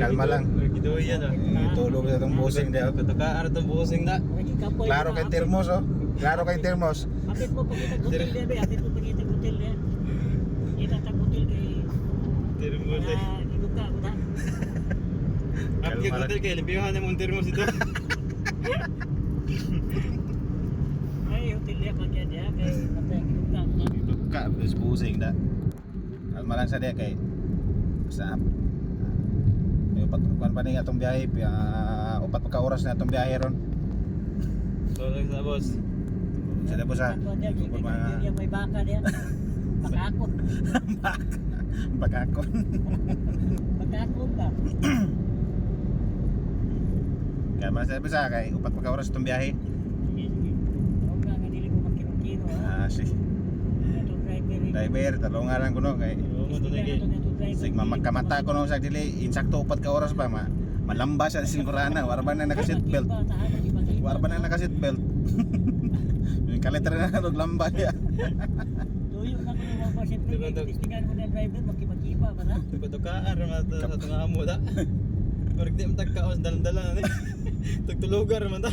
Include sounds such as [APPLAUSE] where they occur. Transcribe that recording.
Kalma lang. Gitu yan ah. Tulog na itong busing daw. Katukaan itong busing na. Klaro kay Termos oh. Klaro kay Termos. Apit mo pagkita hotel dia, be. Apit mo pagkita hotel dia. Kita tak hotel kay Termos eh. na ibuka ko na. Apit hotel kayo, limpihan yung termos ito. [LAUGHS] Ay, hotel dia pagyan dia kay patay ko na. Ka, bis busing da. Kalma lang sa dia kay sa Yung patukan pa niya itong biyahe, uh, upat pa ka oras na itong biyahe ron. So, lang sa boss. Sa Tungkol [LAUGHS] [COUGHS] mga dia may baka dia. Pagkakot. pagkakon. Pagkakot ba? Kaya mas sa sa kay upat pa ka oras itong biyahe. Sige, sige. Huwag ka nga dili ko magkiro-kiro ha. Ah, si Itong driver. eh. driver, talungan lang ko no kay Oo, mo ito na na. Sig mamagkamata ko no sa dili insakto upat ka oras pa ma malamba sa [LAUGHS] singkurana warba na naka seat belt warba na naka seat belt [LAUGHS] yung kalitra na nag lamba niya [LAUGHS] Tuyo na ko ng mga Dok? Istigan mo ng driver, magkipakipa ba na? Ito sa tanga amo da. Korek di matagkaos dalan-dalan na ni. Tagtulugar man ta.